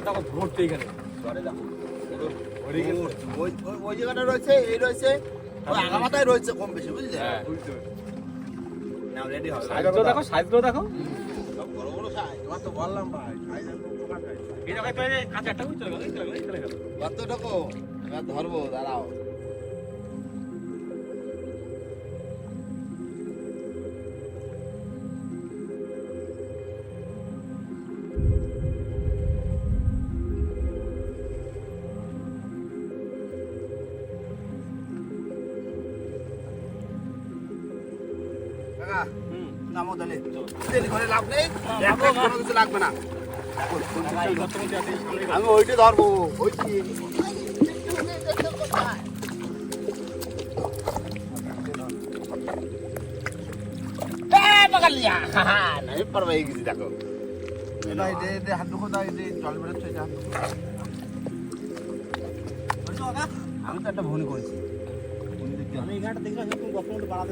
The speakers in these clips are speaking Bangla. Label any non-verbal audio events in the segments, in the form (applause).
দেখো ভর্তি এখানে ওই জায়গাটা রয়েছে এই রয়েছে। ওই রয়েছে কম বেশি বুঝলে? হ্যাঁ। সাইজটা দেখো সাইজটা দেখো। সব বড় বড় সাইজ তোমার তো বললাম ভাই সাইজ কাছে একটা চলে গেল চলে গেল চলে গেল। কত টাকো এবার ধরবো দাঁড়াও। নামো তাহলে দেরি করে লাভ নেই দেখো কোনো কিছু লাগবে না আমি ওইটা ধরবো ওইটি नहीं पर वही किसी देखो এটা দে দে হাত দুখো দাও দে জল বেরোচ্ছে হাত দুখো আমি তো একটা ভুল করেছি ভুল দেখতে হবে। আমি এখানটা দেখলাম তুমি গপ্প মতো বাড়াতে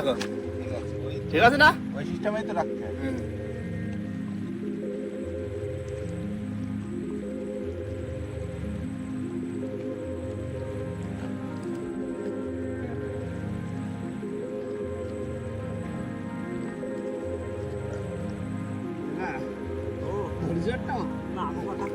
দেখো ঠিক আছে না? ওই সিস্টেমেই তো রাখতে হয়। না আমার কথা।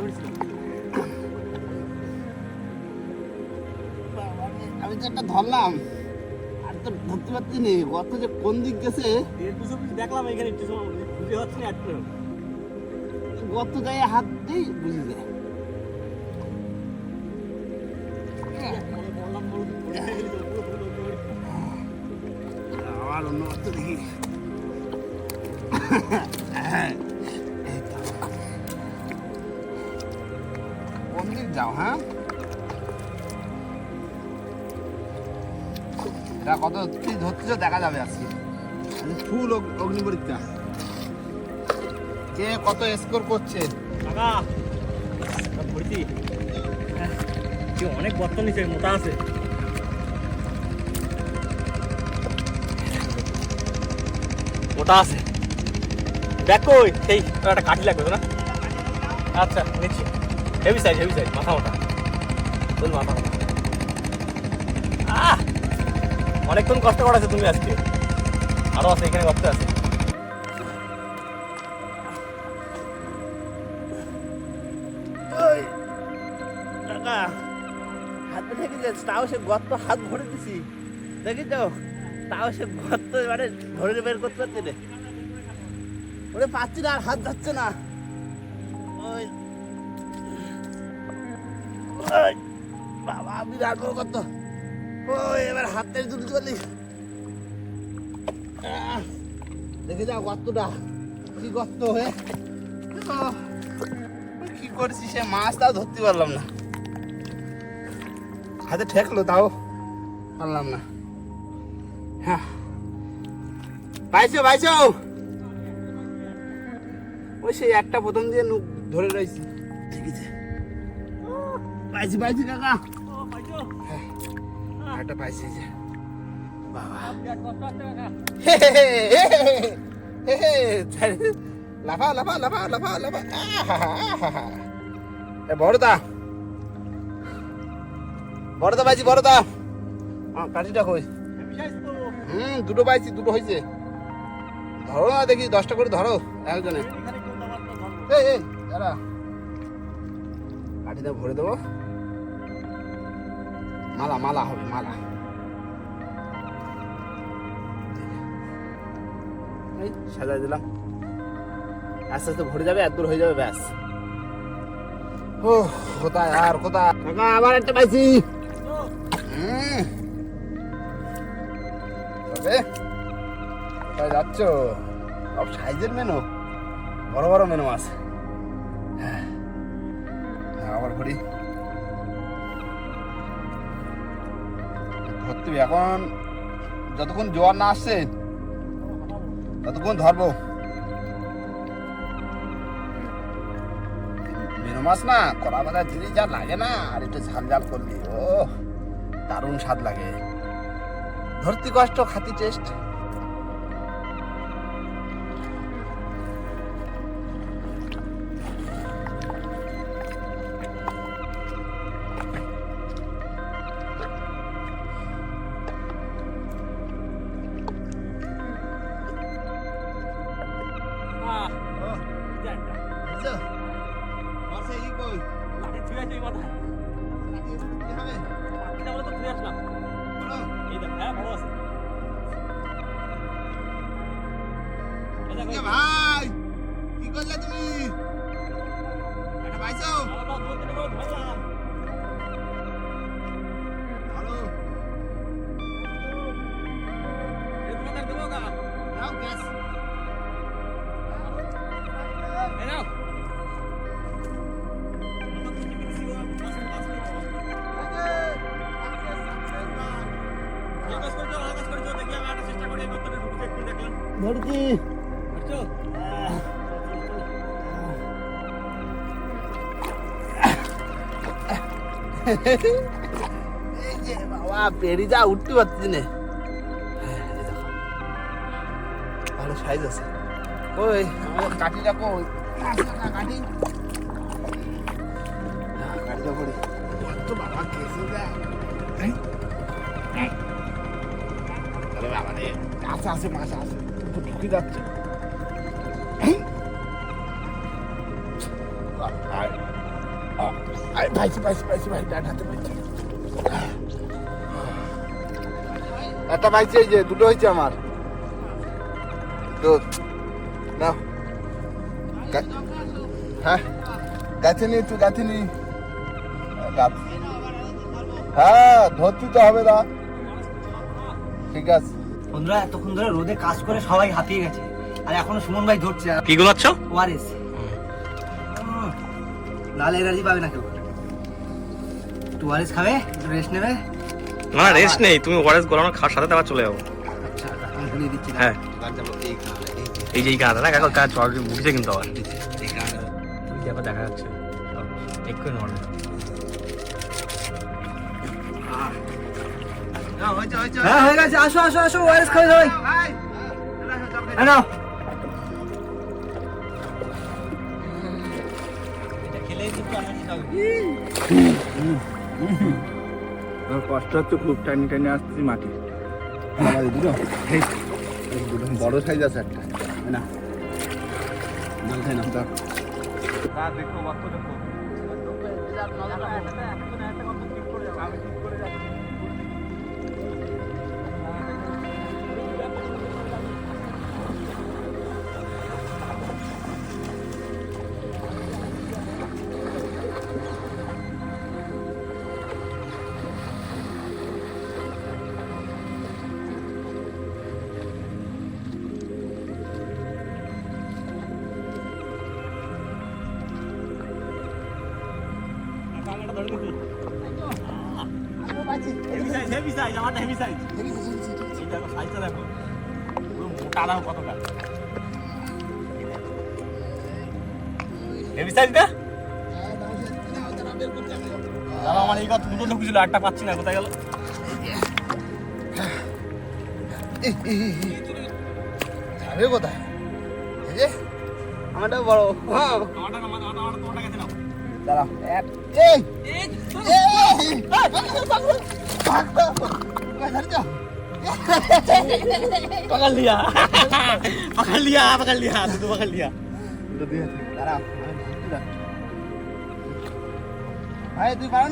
ধরেছিলাম। আমি তো একটা ধরলাম। তো ধরতে পারছি নি গর্ত যে কোন দিক গেছে? দেখলাম এখানে একটু সময় বুঝতে পারছি না গত গায়ে হাত দিই বুঝে যায়। আবার অন্য গর্ত দেখি। (laughs) কত কি ধরতেছ দেখা যাবে আজকে। ফুল অগ- অগ্নি পরীক্ষা। কে কত স্কোর করছে? কাকা সব ভর্তি। হ্যাঁ, কি অনেক নিচে মোটা আছে। মোটা আছে। দেখ সেই তোর একটা কাঠি লাগবে তো না। আচ্ছা নিচ্ছি। হেভি সাইজ হেভি সাইজ মাথা মোটা। তোর মাথা মোটা আহ অনেকক্ষণ কষ্ট করাছে তুমি আজকে। আরও আছে, এখানে গর্ত আছে। ওই থেকে তাও সে গর্ত হাত ভরে দিছি। দেখি তো, তাও সে গর্ত মানে ধরে বের করতে পারছি রে ওরে পাচ্ছি না, আর হাত যাচ্ছে না। ওই বাবা বিরাট বড় গর্ত ওই এবার হাতের পারলি আহ, দেখে যাও গর্তটা। কি গর্ত হয়ে কি করছি সে মাছ তাও ধরতে পারলাম না। হাতে ঠেকলো তাও পারলাম না। হ্যাঁ। পাইছো পাইছো? ওই সেই একটা প্রথম দিয়ে নুক ধরে রয়েছি। দেখিছে পাইছি পাইছি কাকা। হ্যাঁ। একটা পাইছি যে বাবা লাফা লাফা লাফা লাফা লাফা এ বড়দা বড়দা পাইছি বড়দা হ্যাঁ কাঠিটা কই হুম দুটো পাইছি দুটো হয়েছে ধরো না দেখি দশটা করে ধরো একজনে এই দাঁড়া কাঠিটা ভরে দেবো মালা মালা হবে মালা এই সাজাই দিলাম। আস্তে আস্তে ভরে যাবে এত দূর হয়ে যাবে ব্যাস। ও কোথায় আর কোথায়? কাকা আবার একটা পাইছি। তবে কোথায় যাচ্ছ? সব সাইজের মেনু বড় বড় মেনু আছে। হ্যাঁ হ্যাঁ, আবার ভরি। হবে। এখন যতক্ষণ জোয়ার না আসছে, ততক্ষণ ধরবো। মেনু মাছ না, কলা বাজার জিনিস যা লাগে না, আর একটু ঝাল ঝাল করলি ও দারুণ স্বাদ লাগে। ধরতে কষ্ট, খাতি টেস্ট। আছে ওই মাথায়। পাখিটা বলে তো ছুঁড়ে আসলাম। এই দেখ, হ্যাঁ, বড় আছে। ভাই কি করলে তুমি পাইছো যে বাবা পেরি যা উঠতে পারছি না। ভালো সাইজ আছে ওই আমার আছে না কাঠি কাঠিটা করি তো বাবা কেসে যায় এই, এই। আরে বাবা রে আছে আছে মাছ আছে ঢুকে যাচ্ছে। একটা এই যে, দুটো হয়েছে আমার। নাও। হ্যাঁ গাছে নি একটু গাছে নি হ্যাঁ ধরতে তো হবে না। ঠিক আছে। বন্ধুরা এতক্ষণ ধরে রোদে কাজ করে সবাই হাঁপিয়ে গেছে। আর এখনও সুমন ভাই ধরছে। কি গুলাচ্ছ ওয়ারেস নাহলে এনার্জি পাবে না কেউ। একটু ওয়ারেস খাবে একটু রেস্ট নেবে। না রেস্ট নেই তুমি ওয়ারেস গলানো খাওয়ার সাথে আবার চলে যাব আচ্ছা আমি দিচ্ছি হ্যাঁ। এই যে এই এই না কাকা কাজ উঠেছে কিন্তু আবার। এই আবার দেখা যাচ্ছে? চেক করে হ্যাঁ হয়ে গেছে আসো আসো আসো ওয়ারেস খাবে সবাই। ভাই হ্যাঁ নাও। কষ্ট হচ্ছে খুব টানি টানি আসছি মাটি দুটো বড় সাইজ আছে একটা। না মাথায় না দেখো দেখো। হেভি সাইজ হেভি সাইজ আমারটা হেভি সাইজ এই দেখো সাইজটা দেখো পুরো হেভি সাইজ না দাদা আমার এই কথা দুটো ঢুকেছিল একটা পাচ্ছি না কোথায় গেল কোথায় আমারটা বড় হ্যাঁ আমারটা গেছে না দাঁড়াও पकड़ लिया पकड़ लिया पकड़ लिया तू तो पकड़ लिया দাঁড়াও আরে তুই পারো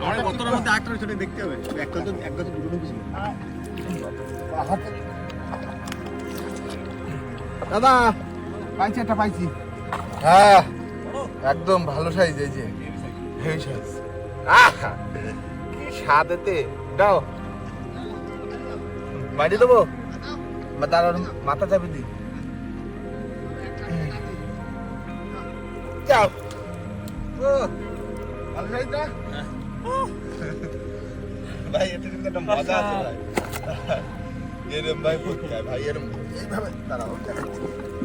আমার কতটার মধ্যে একটা ছোট দেখতে হবে এক কথা এক কথা দুটো ঢুকেছিল দাদা পাইছি একটা পাইছি হ্যাঁ একদম ভালো সাইজ এই যে হেভি সাইজ আহা এতে দাও। বাড়ি দেবো? দাঁড়ান মাথা চাপি দি যাও। ভাই এটা কিন্তু একটা মজা আছে ভাই। এরম ভাই ভাই এরম। এইভাবে দাঁড়াও।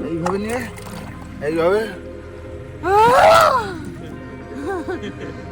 এইভাবে নিয়ে এইভাবে। (laughs)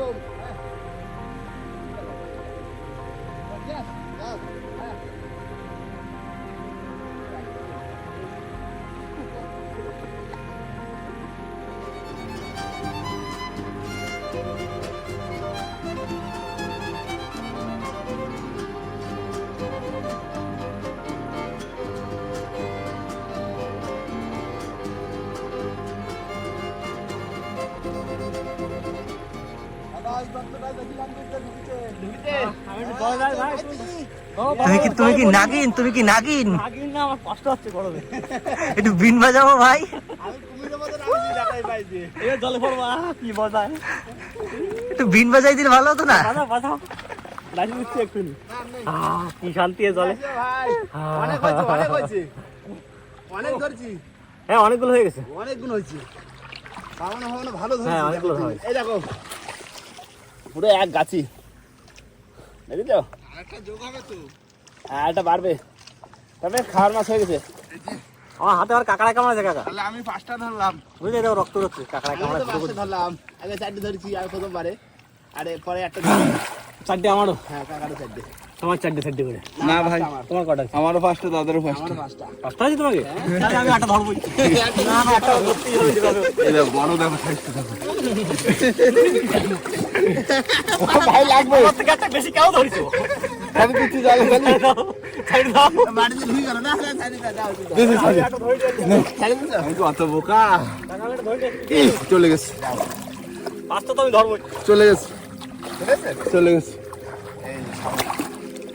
Go. তুমি কি তুমি কি নাগিন? তুমি কি নাগিন? নাগিন না আমার কষ্ট হচ্ছে গরমে একটু বিন বাজাবো ভাই। এবার জলে পড়ব আহ, কি মজা একটু বিন বাজাই দিলে ভালো হতো না? কি শান্তি এ জলে অনেক ধরছি হ্যাঁ অনেকগুলো হয়ে গেছে। অনেক গুণ হয়েছে। ভালো হ্যাঁ, অনেকগুলো এই দেখো। পুরো এক গাছি। দেখি তো। আরেকটা এটা বাড়বে। তবে খাওয়ার মাছ হয়ে গেছে। আমার হাতে আর কাঁকড়া কেমন আছে কাকা। তাহলে আমি পাঁচটা ধরলাম। বুঝলে দেখো রক্ত রচ্ছে কাঁকড়া কেমন ধরলাম। আগে চারটে ধরেছি আর প্রথমবারে আরে পরে একটা চারটে আমারও। হ্যাঁ কাকারও চারটে। তোমার চারটে চারটে করে। না ভাই তোমার কটা আছে? আমারও পাঁচটা দাদারও পাঁচটা। পাঁচটা। আছে তোমাকে? আমি আটটা ধরবোই না না একটা ধরতেই হবে যেভাবে হোক। এই দেখো বড় দেখো সাইজটা দেখো ভাই লাগবে। বেশি কেউ ধরিছো? আমি কিছু জানি। চলে গেছে। পাঁচটা তো আমি ধরবোই। চলে গেছে। চলে গেছে।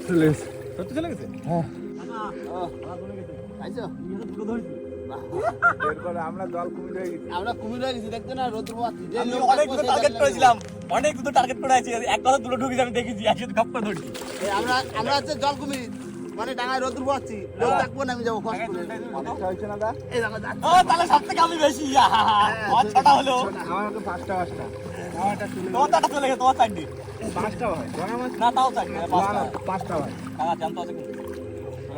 চলে গেছে। সত্যি চলে গেছে? হ্যাঁ। আমরা কুমির হয়ে গেছি। আমরা কুমির হয়ে গেছি দেখতে না রোদ্র আমি অনেক টার্গেট করেছিলাম অনেক দুটো টার্গেট করে আছি। এক কথা দুটো ঢুকেছি আমি দেখেছি একসাথে গপ করে ধরছি। আমরা আমরা হচ্ছে জল কুমির মানে ডাঙায় রোদ্র পাচ্ছি লোক থাকব না আমি যাব কষ্ট করে অনেকটা হয়েছে না দা এই দেখো ও তাহলে সব থেকে আমি বেশি ছটা হলো। আমার তো পাঁচটা পাঁচটা। চলে তোমার চারটা চলে গেছে তোমার চারটি পাঁচটা হয়। জানা না তাও চারটি পাঁচটা না, টাকা জানতো আছে কিন্তু।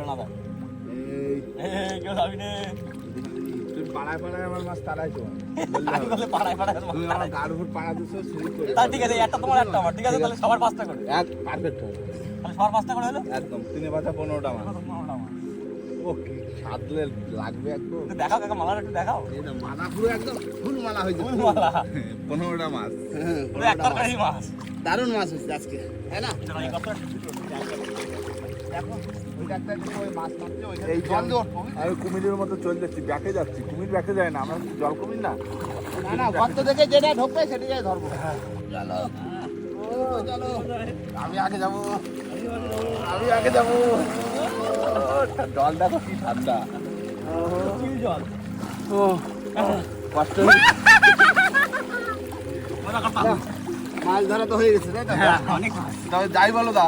না দেয় এই। এই কেউ যাবি নে। পাড়ায় পাড়ায় আমার মাছ বলে পাড়ায় পাড়ায় তুমি আমার গাড় উপর পাড়া দিছো সেই করে তা ঠিক আছে একটা তোমার একটা আমার ঠিক আছে তাহলে সবার পাঁচটা করে। এক পারফেক্ট হবে তাহলে সবার পাঁচটা করে হলো? একদম তিনে বাজা পনেরোটা মাছ। ও কি সাদলে লাগবে একদম। দেখাও কাকা একটু দেখাও। মালা পুরো একদম ফুল মালা হয়েছে ফুল মালা। পনেরোটা মাছ। হ্যাঁ, পুরো মাছ। দারুণ মাছ হচ্ছে আজকে তাই না? এই দেখো ওইটা একটা যে মাছ মারছে ওইখানে জল দিয়ে উঠবো আমি কুমিরের মতো চলে যাচ্ছি ব্যাকে যাচ্ছি। কুমির ব্যাকে যায় না আমরা জল কুমির না। না না গর্ত থেকে যেটা ঢোকবে সেটা যাই ধরবো। চলো। আমি আগে যাব। আমি আগে যাব। জল দেখো কি ঠান্ডা। জল। ও কষ্ট (laughs) মাছ ধরা তো হয়ে গেছে তাই তো? হ্যাঁ অনেক তবে যাই বলো দা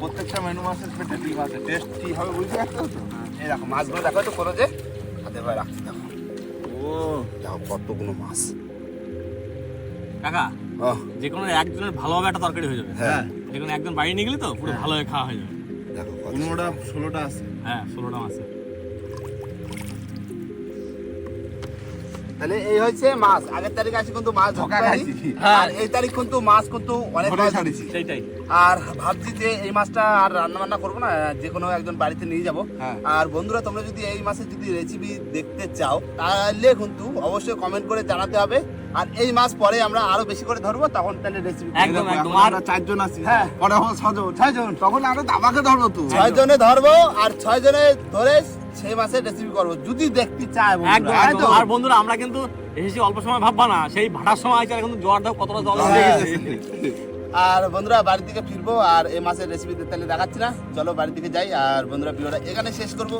প্রত্যেকটা মেনু মাছের পেটে ডিম আছে টেস্ট কি হবে বুঝতে পারছ? তো? এই দেখো মাছগুলো দেখো একটু করো যে। হাতে ভাই রাখছি দেখো। ও। দেখো কতগুলো মাছ। কাকা যে কোনো একজনের ভালোভাবে একটা তরকারি হয়ে যাবে। হ্যাঁ। যে কোনো একজন বাড়ি নিয়ে গেলে তো পুরো ভালোভাবে খাওয়া হয়ে যাবে। পনেরোটা ষোলোটা আছে। হ্যাঁ ষোলোটা তাহলে এই হচ্ছে মাছ। আগের তারিখে আসি কিন্তু মাছ ধোকা খাইছি। আর এই তারিখ কিন্তু মাছ কিন্তু অনেক মাছ ছাড়িছি। সেইটাই। আর ভাবছি যে এই মাছটা আর রান্না বান্না করব না যে কোনো একজন বাড়িতে নিয়ে যাব। হ্যাঁ। আর বন্ধুরা তোমরা যদি এই মাছের যদি রেসিপি দেখতে চাও তাহলে কিন্তু অবশ্যই কমেন্ট করে জানাতে হবে। আর এই মাছ পরে আমরা আরও বেশি করে ধরবো তখন তাহলে রেসিপি একদম, একদম। আর আমরা চারজন আছি হ্যাঁ। পরে হবে ছজন ছয়জন তখন আরও দামাকে ধরবো তো ছয়জনে ধরবো আর ছয়জনে ধরে সেই মাছের রেসিপি করব যদি দেখতে চায় একদম একদম তো? আর বন্ধুরা আমরা কিন্তু এসেছি অল্প সময় ভাববা না সেই ভাটার সময় আছে কিন্তু জোয়ার দাও কতটা জল হ্যাঁ। আর বন্ধুরা বাড়ি থেকে ফিরবো আর এই মাছের রেসিপি তাহলে দেখাচ্ছি না। চলো বাড়ির দিকে যাই আর বন্ধুরা ভিডিওটা এখানে শেষ করব।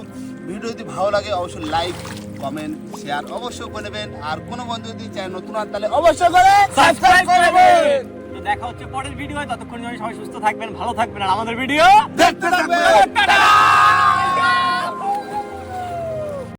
ভিডিও যদি ভালো লাগে অবশ্যই লাইক কমেন্ট শেয়ার অবশ্যই করে নেবেন। আর কোনো বন্ধু যদি চায় নতুন আর তাহলে অবশ্যই করে সাবস্ক্রাইব করবেন তো দেখা হচ্ছে পরের ভিডিও ততক্ষণ সবাই সুস্থ থাকবেন ভালো থাকবেন। আর আমাদের ভিডিও দেখতে থাকবেন। টাটা!